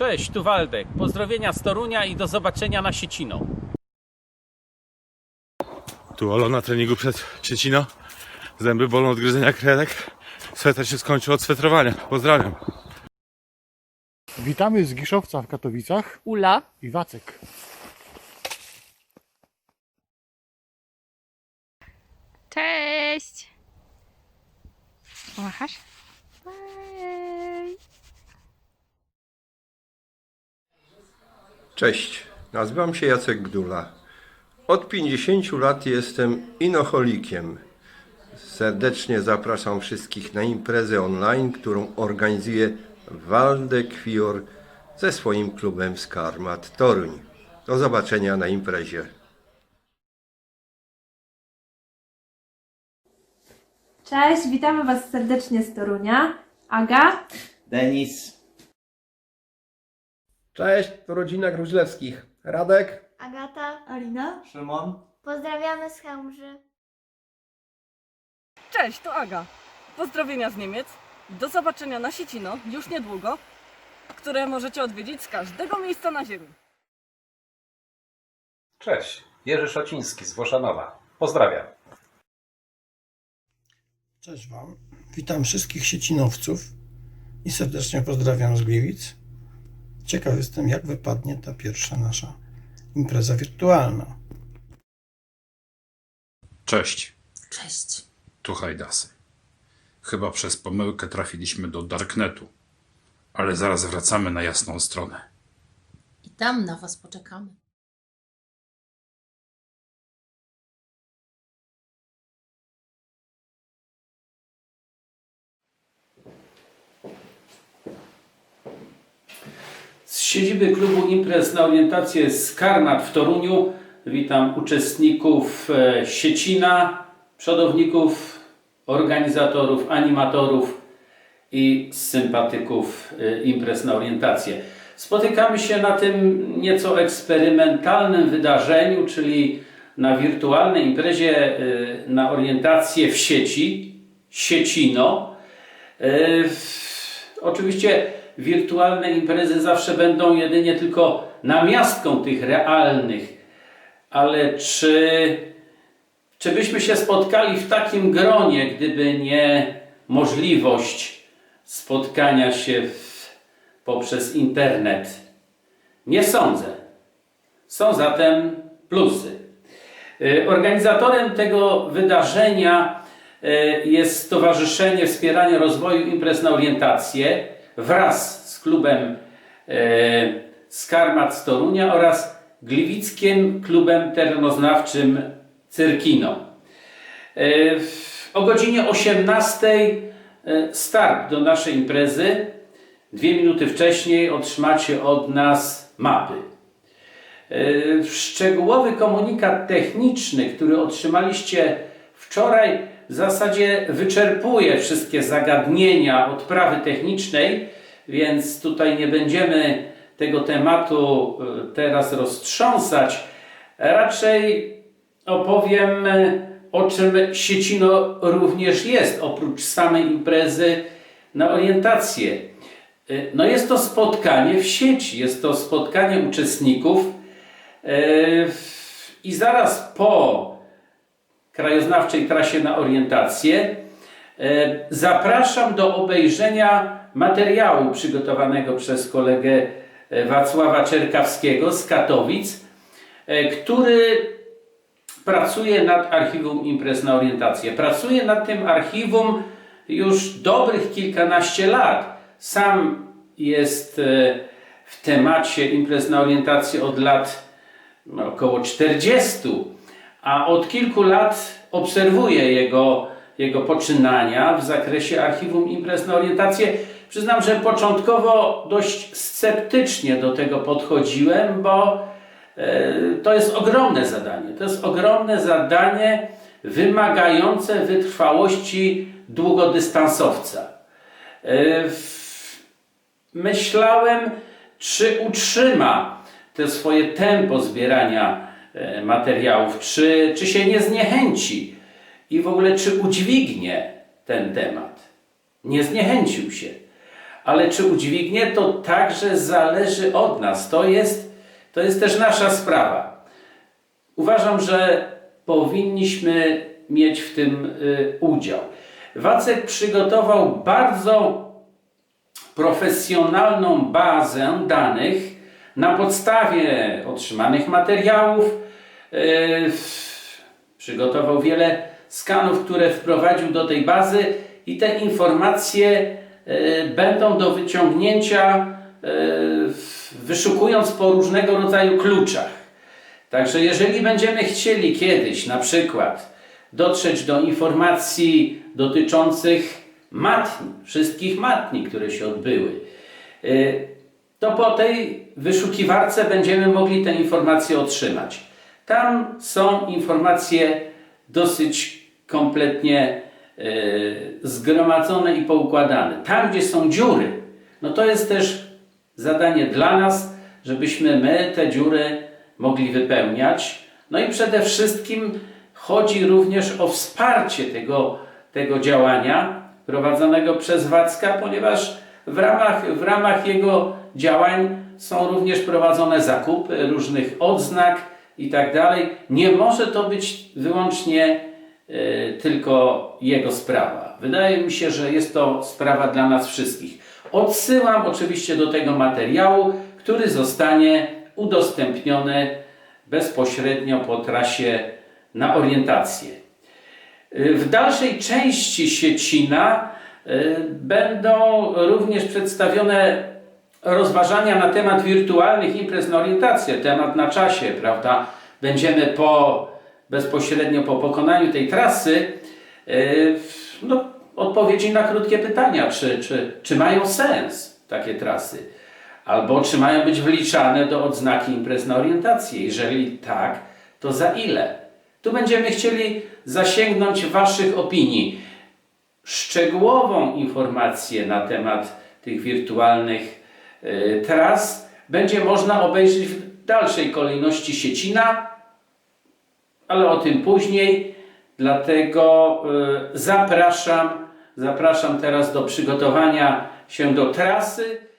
Cześć, tu Waldek. Pozdrowienia z Torunia i do zobaczenia na Siecino. Tu Olo na treningu przed Siecino. Zęby bolą od gryzenia kredek. Sweter się skończył od swetrowania. Pozdrawiam. Witamy z Giszowca w Katowicach Ula. i Wacek. Cześć! Machasz? Cześć, nazywam się Jacek Gdula. Od 50 lat jestem inocholikiem. Serdecznie zapraszam wszystkich na imprezę online, którą organizuje Waldek Fior ze swoim klubem Skarmat Toruń. Do zobaczenia na imprezie. Cześć, witamy Was serdecznie z Torunia. Aga, Denis. Cześć, to rodzina Gruźlewskich. Radek, Agata, Alina, Szymon. pozdrawiamy z Chełmży. Cześć, to Aga. Pozdrowienia z Niemiec. Do zobaczenia na Siecino już niedługo, które możecie odwiedzić z każdego miejsca na ziemi. Cześć, Jerzy Szociński z Woszanowa. Pozdrawiam. Cześć Wam. Witam wszystkich siecinowców i serdecznie pozdrawiam z Gliwic. Ciekaw jestem, jak wypadnie ta pierwsza nasza impreza wirtualna. Cześć, Cześć. tu Hajdasy. Chyba przez pomyłkę trafiliśmy do Darknetu, ale zaraz wracamy na jasną stronę. I tam na Was poczekamy. Siedziby klubu imprez na orientację Skarnat w Toruniu witam uczestników e, Siecina, przodowników, organizatorów, animatorów i sympatyków e, imprez na orientację. Spotykamy się na tym nieco eksperymentalnym wydarzeniu, czyli na wirtualnej imprezie e, na orientację w sieci, Siecino. Oczywiście wirtualne imprezy zawsze będą jedynie tylko namiastką tych realnych, ale czy, czy byśmy się spotkali w takim gronie, gdyby nie możliwość spotkania się w, poprzez internet? Nie sądzę. Są zatem plusy. Y, Organizatorem tego wydarzenia y, jest Stowarzyszenie Wspierania Rozwoju Imprez na Orientację wraz z klubem y, Skarmat z Torunia oraz Gliwickim Klubem Terenoznawczym Cyrkino. W- O godzinie 18 y, start do naszej imprezy. Dwie minuty wcześniej otrzymacie od nas mapy. Szczegółowy komunikat techniczny, który otrzymaliście wczoraj, w zasadzie wyczerpuje wszystkie zagadnienia odprawy technicznej, więc tutaj nie będziemy tego tematu yy, teraz roztrząsać. Raczej opowiem, yy, o czym Siecino również jest, oprócz samej imprezy na orientację. Yy, No jest to spotkanie w sieci, jest to spotkanie uczestników, I zaraz po krajoznawczej trasie na orientację e, zapraszam do obejrzenia materiału przygotowanego przez kolegę e, Wacława Czerkawskiego z Katowic, e, który pracuje nad archiwum imprez na orientację. Pracuje nad tym archiwum już dobrych kilkanaście lat. Sam jest w temacie imprez na orientację od lat no, około 40, a od kilku lat obserwuję jego, jego poczynania w zakresie archiwum imprez na orientację. Przyznam, że początkowo dość sceptycznie do tego podchodziłem, bo e, to jest ogromne zadanie. To jest ogromne zadanie wymagające wytrwałości długodystansowca. E, myślałem, czy utrzyma to swoje tempo zbierania materiałów, czy, czy się nie zniechęci i w ogóle czy udźwignie ten temat. Nie zniechęcił się, ale czy udźwignie, to także zależy od nas. To jest, to jest też nasza sprawa. Uważam, że powinniśmy mieć w tym y, udział. Wacek przygotował bardzo profesjonalną bazę danych na podstawie otrzymanych materiałów. Yy, przygotował wiele skanów, które wprowadził do tej bazy i te informacje yy, będą do wyciągnięcia yy, wyszukując po różnego rodzaju kluczach. Także jeżeli będziemy chcieli kiedyś na przykład dotrzeć do informacji dotyczących matni, wszystkich matni, które się odbyły, to po tej wyszukiwarce będziemy mogli te informacje otrzymać. Tam są informacje dosyć kompletnie y, zgromadzone i poukładane. Tam, gdzie są dziury, no to jest też zadanie dla nas, żebyśmy my te dziury mogli wypełniać. No i przede wszystkim chodzi również o wsparcie tego, tego działania prowadzonego przez Wacka, ponieważ w ramach, w ramach jego działań są również prowadzone zakupy różnych odznak i tak dalej. Nie może to być wyłącznie e, tylko jego sprawa. Wydaje mi się, że jest to sprawa dla nas wszystkich. Odsyłam oczywiście do tego materiału, który zostanie udostępniony bezpośrednio po trasie na orientację. W dalszej części Siecina y, będą również przedstawione rozważania na temat wirtualnych imprez na orientację, temat na czasie, prawda? Będziemy po, bezpośrednio po pokonaniu tej trasy y, no, odpowiedzi na krótkie pytania, czy, czy, czy mają sens takie trasy, albo czy mają być wliczane do odznaki imprez na orientację. Jeżeli tak, to za ile? Tu będziemy chcieli zasięgnąć Waszych opinii. Szczegółową informację na temat tych wirtualnych tras będzie można obejrzeć w dalszej kolejności Siecina, ale o tym później. Dlatego y, zapraszam, zapraszam teraz do przygotowania się do trasy.